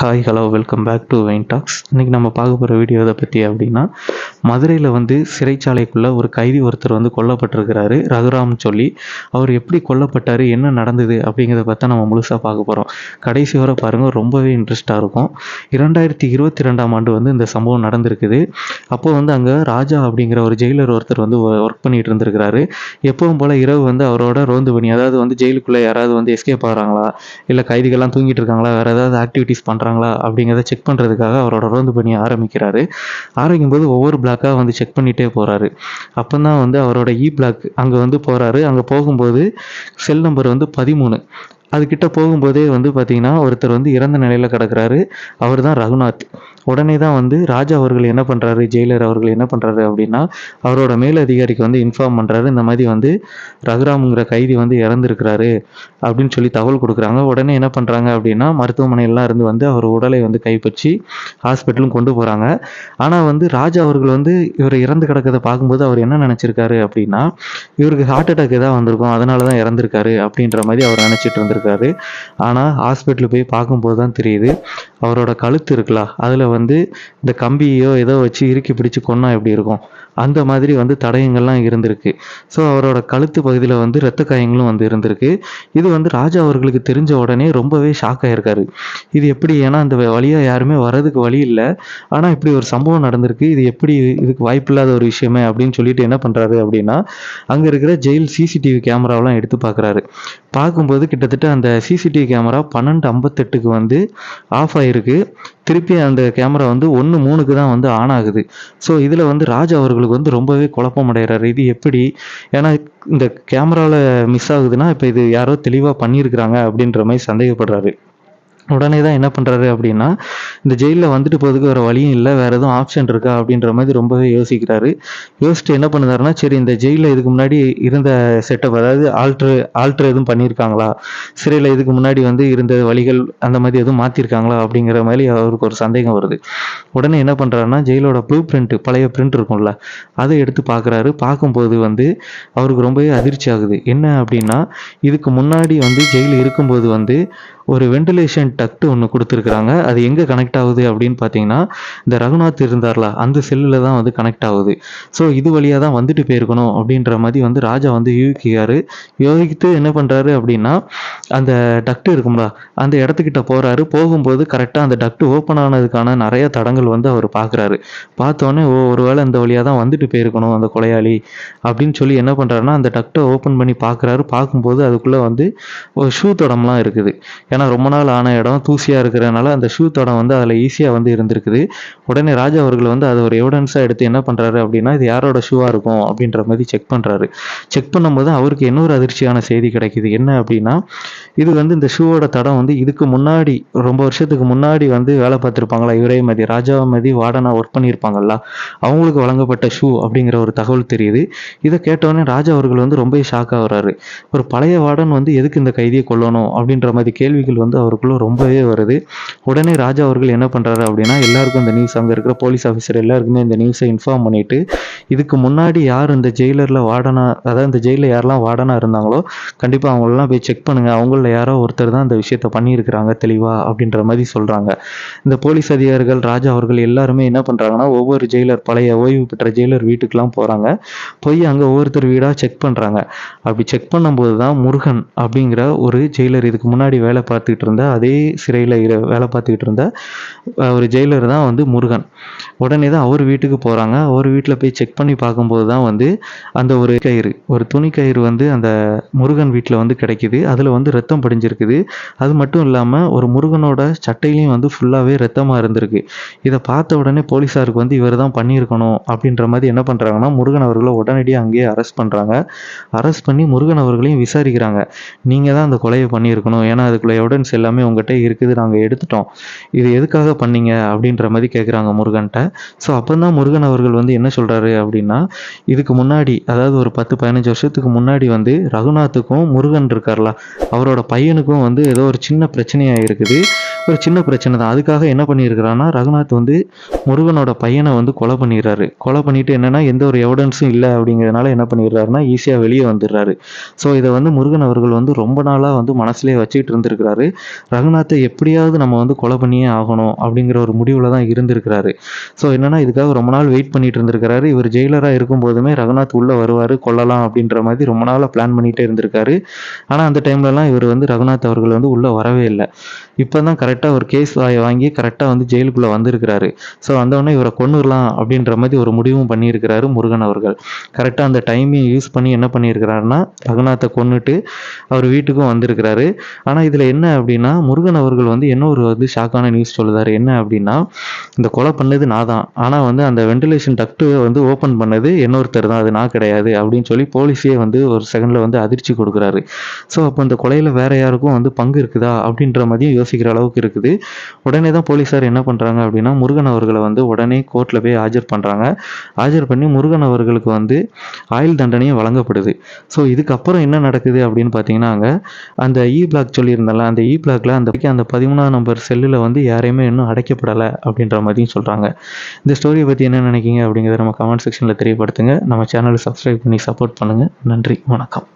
Hi hello welcome back to vein டாக்ஸ் இன்றைக்கி நம்ம பார்க்க போகிற வீடியோ இதை பற்றி அப்படின்னா மதுரையில் வந்து சிறைச்சாலைக்குள்ளே ஒரு கைதி ஒருத்தர் வந்து கொல்லப்பட்டிருக்கிறாரு ரகுராம் சொல்லி. அவர் எப்படி கொல்லப்பட்டார் என்ன நடந்தது அப்படிங்கிறத பார்த்தா நம்ம முழுசாக பார்க்க போகிறோம் கடைசி வரை பாருங்கள் ரொம்பவே இன்ட்ரெஸ்ட்டாக இருக்கும். இரண்டாயிரத்தி இருபத்தி ரெண்டாம் ஆண்டு வந்து இந்த சம்பவம் நடந்திருக்குது. அப்போது வந்து அங்கே ராஜா அப்படிங்கிற ஒரு ஜெயிலர் ஒருத்தர் வந்து ஒர்க் பண்ணிட்டு இருந்திருக்கிறாரு. எப்பவும் போல் இரவு வந்து அவரோட ரோந்து பணி அதாவது வந்து ஜெயிலுக்குள்ளே யாராவது வந்து எஸ்கேப் ஆகிறாங்களா? இல்லை கைதிகள்லாம் தூங்கிட்டு இருக்காங்களா? வேறு ஏதாவது ஆக்டிவிட்டீஸ் பண்ணுறாங்களா அப்படிங்கிறத செக் பண்ணுறதுக்காக அவரோட ரோந்து பணியை ஆரம்பிக்கிறாரு. ஆரம்பிக்கும் போது ஒவ்வொரு பிளாக்காக வந்து செக் பண்ணிகிட்டே போகிறாரு அப்போ தான் வந்து அவரோட e இ பிளாக் அங்கே வந்து போகிறாரு அங்கே போகும்போது செல் நம்பர் வந்து பதிமூணு. அதுக்கிட்ட போகும்போதே வந்து பார்த்தீங்கன்னா ஒருத்தர் வந்து இறந்த நிலையில் கிடக்கிறாரு. அவர் தான் ரகுநாத். உடனே தான் வந்து ராஜா அவர்கள் என்ன பண்ணுறாரு ஜெயிலர் அவர்கள் என்ன பண்ணுறாரு அப்படின்னா அவரோட மேலதிகாரிக்கு வந்து இன்ஃபார்ம் பண்ணுறாரு இந்த மாதிரி வந்து ரகுராம்ங்கிற கைதி வந்து இறந்துருக்கிறாரு அப்படின்னு சொல்லி தகவல் கொடுக்குறாங்க. உடனே என்ன பண்ணுறாங்க அப்படின்னா மருத்துவமனையெல்லாம் இருந்து வந்து அவர் உடலை வந்து கைப்பற்றி ஹாஸ்பிட்டலும் கொண்டு போகிறாங்க ஆனால் வந்து ராஜா அவர்கள் வந்து இவர் இறந்து கிடக்கிறத பார்க்கும்போது அவர் என்ன நினச்சிருக்காரு அப்படின்னா இவருக்கு ஹார்ட் அட்டாக் ஏதாவது வந்திருக்கும் அதனால தான் இறந்துருக்காரு அப்படின்ற மாதிரி அவர் நினச்சிட்டு இருந்திருக்காரு. ஆனால் ஹாஸ்பிட்டல் போய் பார்க்கும்போது தான் தெரியுது அவரோட கழுத்து இருக்குல்ல அதில் வந்து இந்த கம்பியோ ஏதோ வச்சு இறுக்கி பிடிச்சு கொன்னா எப்படி இருக்கும்? அந்த மாதிரி வந்து தடயங்கள்லாம் இருந்திருக்கு. ஸோ அவரோட கழுத்து பகுதியில் வந்து இரத்த காயங்களும் வந்து இருந்திருக்கு. இது வந்து ராஜா அவர்களுக்கு தெரிஞ்ச உடனே ரொம்பவே ஷாக் ஆகிருக்காரு இது எப்படி? ஏன்னா அந்த வழியாக யாருமே வர்றதுக்கு வழி இல்லை. ஆனால் இப்படி ஒரு சம்பவம் நடந்திருக்கு. இது எப்படி இதுக்கு வாய்ப்பில்லாத ஒரு விஷயமே அப்படின்னு சொல்லிட்டு என்ன பண்ணுறாரு அப்படின்னா அங்கே இருக்கிற ஜெயில் சிசிடிவி கேமராவெலாம் எடுத்து பார்க்குறாரு பார்க்கும்போது கிட்டத்தட்ட அந்த சிசிடிவி கேமரா பன்னெண்டு ஐம்பத்தெட்டுக்கு வந்து ஆஃப் ஆகிருக்கு திருப்பி அந்த கேமரா வந்து ஒன்று மூணுக்கு தான் வந்து ஆன் ஆகுது. ஸோ இதில் வந்து ராஜா அவர்களுக்கு வந்து ரொம்பவே குழப்பம் அடைகிறாரு. இது எப்படி? ஏன்னா இந்த கேமராவில் மிஸ் ஆகுதுன்னா இப்போ இது யாரோ தெளிவாக பண்ணியிருக்கிறாங்க அப்படின்ற மாதிரி சந்தேகப்படுறாரு. உடனே தான் என்ன பண்ணுறாரு அப்படின்னா இந்த ஜெயிலில் வந்துட்டு போகிறதுக்கு வேறு வழியும் இல்லை வேறு எதுவும் ஆப்ஷன் இருக்கா அப்படின்ற மாதிரி ரொம்பவே யோசிக்கிறாரு. யோசிச்சுட்டு என்ன பண்ணுறாருன்னா சரி இந்த ஜெயிலில் இதுக்கு முன்னாடி இருந்த செட்டப் அதாவது ஆல்ட்ரு ஆல்ட்ரு எதுவும் பண்ணியிருக்காங்களா சிறையில் இதுக்கு முன்னாடி வந்து இருந்த வழிகள் அந்த மாதிரி எதுவும் மாற்றிருக்காங்களா அப்படிங்கிற மாதிரி அவருக்கு ஒரு சந்தேகம் வருது. உடனே என்ன பண்ணுறாருன்னா ஜெயிலோட ப்ளூ பிரிண்ட் பழைய பிரிண்ட் இருக்கும்ல அதை எடுத்து பார்க்குறாரு பார்க்கும்போது வந்து அவருக்கு ரொம்பவே அதிர்ச்சி ஆகுது. என்ன அப்படின்னா இதுக்கு முன்னாடி வந்து ஜெயில் இருக்கும்போது வந்து ஒரு வென்டிலேஷன் டக்ட் ஒன்று கொடுத்துருக்குறாங்க. அது எங்கே கனெக்ட் ஆகுது அப்படின்னு பார்த்தீங்கன்னா இந்த ரகுநாத் இருந்தார்ல அந்த செல்லில் தான் வந்து கனெக்ட் ஆகுது. ஸோ இது வழியாக தான் வந்துட்டு போயிருக்கணும் அப்படின்ற மாதிரி வந்து ராஜா வந்து யூகிக்கிறாரு. யோகித்து என்ன பண்ணுறாரு அப்படின்னா அந்த டக்ட் இருக்கும்ல அந்த இடத்துக்கிட்ட போகிறாரு போகும்போது கரெக்டாக அந்த டக்ட் ஓப்பன் ஆனதுக்கான நிறைய தடங்கள் வந்து அவர் பார்க்குறாரு. பார்த்தோன்னே ஓ ஒருவேளை இந்த வழியாக தான் வந்துட்டு போயிருக்கணும் அந்த கொலையாளி அப்படின்னு சொல்லி என்ன பண்ணுறாருன்னா அந்த டக்டை ஓப்பன் பண்ணி பார்க்குறாரு. பார்க்கும்போது அதுக்குள்ளே வந்து ஒரு ஷூ தடம்லாம் இருக்குது. ஏன்னா ரொம்ப நாள் ஆன இடம் தூசியாக இருக்கிறனால அந்த ஷூ தடம் வந்து அதில் ஈஸியாக வந்து இருந்திருக்குது. உடனே ராஜா அவர்கள் வந்து அதை ஒரு எவிடன்ஸாக எடுத்து என்ன பண்ணுறாரு அப்படின்னா இது யாரோட ஷூவாக இருக்கும் அப்படின்ற மாதிரி செக் பண்ணுறாரு செக் பண்ணும்போது அவருக்கு இன்னொரு அதிர்ச்சியான செய்தி கிடைக்குது. என்ன அப்படின்னா இது வந்து இந்த ஷூவோட தடம் வந்து இதுக்கு முன்னாடி ரொம்ப வருஷத்துக்கு முன்னாடி வந்து வேலை பார்த்துருப்பாங்களா? இவரே மதி ராஜா மதி வார்டனா ஒர்க் பண்ணியிருப்பாங்கல்ல? அவங்களுக்கு வழங்கப்பட்ட ஷூ அப்படிங்கிற ஒரு தகவல் தெரியுது. இதை கேட்டோடனே ராஜா அவர்கள் வந்து ரொம்ப ஷாக் ஆகுறாரு. ஒரு பழைய வார்டன் வந்து எதுக்கு இந்த கைதியை கொல்லணும் அப்படின்ற மாதிரி கேள்வி கேள்விகள் வந்து அவருக்குள்ள ரொம்பவே வருது. உடனே ராஜா அவர்கள் என்ன பண்ணுறாரு அப்படின்னா எல்லாருக்கும் இந்த நியூஸ் அங்கே இருக்கிற போலீஸ் ஆஃபீஸர் எல்லாருக்குமே இந்த நியூஸை இன்ஃபார்ம் பண்ணிட்டு இதுக்கு முன்னாடி யார் இந்த ஜெயிலரில் வார்டனா அதாவது இந்த ஜெயிலில் யாரெல்லாம் வார்டனாக இருந்தாங்களோ கண்டிப்பாக அவங்களெல்லாம் போய் செக் பண்ணுங்கள் அவங்களில் யாரோ ஒருத்தர் தான் இந்த விஷயத்த பண்ணியிருக்கிறாங்க தெளிவாக அப்படின்ற மாதிரி சொல்கிறாங்க இந்த போலீஸ் அதிகாரிகள் ராஜா அவர்கள் எல்லாருமே என்ன பண்ணுறாங்கன்னா ஒவ்வொரு ஜெயிலர் பழைய ஓய்வு பெற்ற ஜெயிலர் வீட்டுக்கெலாம் போகிறாங்க போய் அங்கே ஒவ்வொருத்தர் வீடாக செக் பண்ணுறாங்க அப்படி செக் பண்ணும்போது தான் முருகன் அப்படிங்கிற ஒரு ஜெயிலர் இதுக்கு முன்னாடி வேலை பார்த்துக்கிட்டு இருந்த அதே சிறையில் வேலை பார்த்துக்கிட்டு இருந்த ஒரு ஜெயிலர் தான் வந்து முருகன். உடனே தான் அவர் வீட்டுக்கு போகிறாங்க அவர் வீட்டில் போய் செக் பண்ணி பார்க்கும்போது தான் வந்து அந்த ஒரு கயிறு ஒரு துணி கயிறு வந்து அந்த முருகன் வீட்டில் வந்து கிடைக்குது. அதில் வந்து ரத்தம் படிஞ்சிருக்குது. அது மட்டும் இல்லாமல் ஒரு முருகனோட சட்டையிலையும் வந்து ஃபுல்லாகவே ரத்தமாக இருந்திருக்கு. இதை பார்த்த உடனே போலீஸாருக்கு வந்து இவர் தான் பண்ணியிருக்கணும் அப்படின்ற மாதிரி என்ன பண்ணுறாங்கன்னா முருகன் அவர்களை உடனடியாக அங்கேயே அரெஸ்ட் பண்ணுறாங்க அரெஸ்ட் பண்ணி முருகன் அவர்களையும் விசாரிக்கிறாங்க. நீங்கள் தான் அந்த கொலையை பண்ணியிருக்கணும். ஏன்னா அதுக்குள்ள எவிடன்ஸ் எல்லாமே உங்கள்கிட்ட இருக்குது. நாங்கள் எடுத்துட்டோம். இது எதுக்காக பண்ணீங்க அப்படின்ற மாதிரி கேட்குறாங்க முருகன்ட்ட. ஸோ அப்போ தான் முருகன் அவர்கள் வந்து என்ன சொல்கிறாரு அப்படின்னா இதுக்கு முன்னாடி அதாவது ஒரு பத்து பதினஞ்சு வருஷத்துக்கு முன்னாடி வந்து ரகுநாத்துக்கும் முருகன் இருக்கார்ல அவரோட பையனுக்கும் வந்து ஏதோ ஒரு சின்ன பிரச்சனையாக இருக்குது ஒரு சின்ன பிரச்சனை தான். அதுக்காக என்ன பண்ணியிருக்கிறான்னா ரகுநாத் வந்து முருகனோட பையனை வந்து கொலை பண்ணிடுறாரு. கொலை பண்ணிட்டு என்னன்னா எந்த ஒரு எவிடன்ஸும் இல்லை அப்படிங்கிறதுனால என்ன பண்ணிடுறாருன்னா ஈஸியாக வெளியே வந்துடுறாரு. ஸோ இதை வந்து முருகன் அவர்கள் வந்து ரொம்ப நாளாக வந்து மனசுலேயே வச்சுக்கிட்டு இருந்திருக்கிறாரு. ரகுநாத்தை எப்படியாவது நம்ம வந்து கொலை பண்ணியே ஆகணும் அப்படிங்கிற ஒரு முடிவில் தான் இருந்திருக்கிறாரு. ஸோ என்னன்னா இதுக்காக ரொம்ப நாள் வெயிட் பண்ணிட்டு இருந்திருக்கிறாரு. இவர் ஜெயிலராக இருக்கும் போதுமே ரகுநாத் உள்ளே வருவார் கொல்லலாம் அப்படின்ற மாதிரி ரொம்ப நாளாக பிளான் பண்ணிகிட்டே இருந்திருக்காரு. ஆனால் அந்த டைம்லலாம் இவர் வந்து ரகுநாத் அவர்கள் வந்து உள்ளே வரவே இல்லை. இப்போ தான் கரெக்டாக ஒரு கேஸ் வாங்கி கரெக்டாக வந்து ஜெயிலுக்குள்ளே வந்திருக்கிறாரு. ஸோ வந்தவொடனே இவரை கொண்டுடலாம் அப்படின்ற மாதிரி ஒரு முடிவும் பண்ணியிருக்கிறாரு முருகன் அவர்கள். கரெக்டாக அந்த டைமையும் யூஸ் பண்ணி என்ன பண்ணியிருக்கிறாருன்னா ரகுநாத்தை கொன்னுட்டு அவர் வீட்டுக்கும் வந்திருக்கிறாரு. ஆனால் இதில் என்ன அப்படின்னா முருகன் அவர்கள் வந்து என்ன ஒரு வந்து ஷாக்கான நியூஸ் சொல்லுதாரு? என்ன அப்படின்னா இந்த கொலை பண்ணது நான் தான் ஆனால் வந்து அந்த வென்டிலேஷன் டக்ட்டு வந்து ஓப்பன் பண்ணது இன்னொருத்தர் தான். அது நான் கிடையாது அப்படின்னு சொல்லி போலீஸே வந்து ஒரு செகண்டில் வந்து அதிர்ச்சி கொடுக்குறாரு. ஸோ அப்போ அந்த கொலையில் வேற யாருக்கும் வந்து பங்கு இருக்குதா அப்படின்ற மாதிரியும் யோசிக்கிற அளவுக்கு இருக்குது. உடனே தான் போலீஸார் என்ன பண்ணுறாங்க அப்படின்னா முருகன் அவர்களை வந்து உடனே கோர்ட்டில் போய் ஆஜர் பண்ணுறாங்க ஆஜர் பண்ணி முருகன் அவர்களுக்கு வந்து ஆயுள் தண்டனையும் வழங்கப்படுது. ஸோ இதுக்கப்புறம் என்ன நடக்குது அப்படின்னு பார்த்தீங்கன்னா அங்கே அந்த e இ பிளாக் சொல்லியிருந்தால அந்த e இ பிளாக்ல அந்த அந்த பதிமூணாம் நம்பர் செல்லில் வந்து யாரையுமே இன்னும் அடைக்கப்படலை அப்படின்ற மாதிரியும் சொல்கிறாங்க இந்த ஸ்டோரியை பற்றி என்ன நினைக்கிங்க அப்படிங்கிறத நம்ம கமெண்ட் செக்ஷனில் தெரியப்படுத்துங்க. நம்ம சேனலை சப்ஸ்கிரைப் பண்ணி சப்போர்ட் பண்ணுங்கள் நன்றி வணக்கம்.